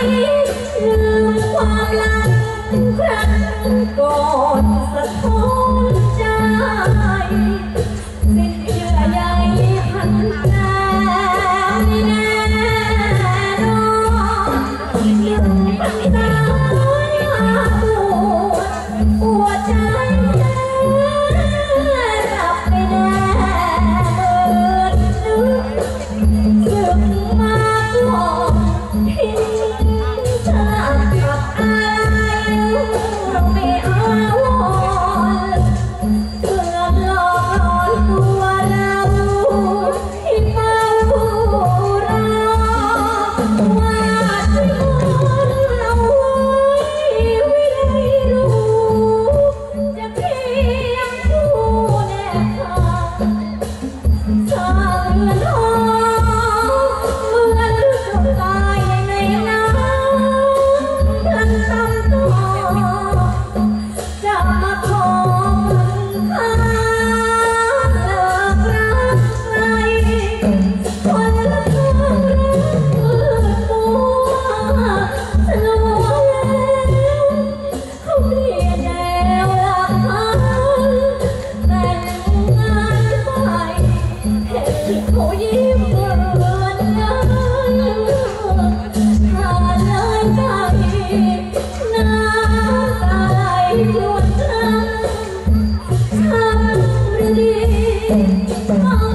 ลืมความหลังครั้งก่อนสะท้อนใจ ดี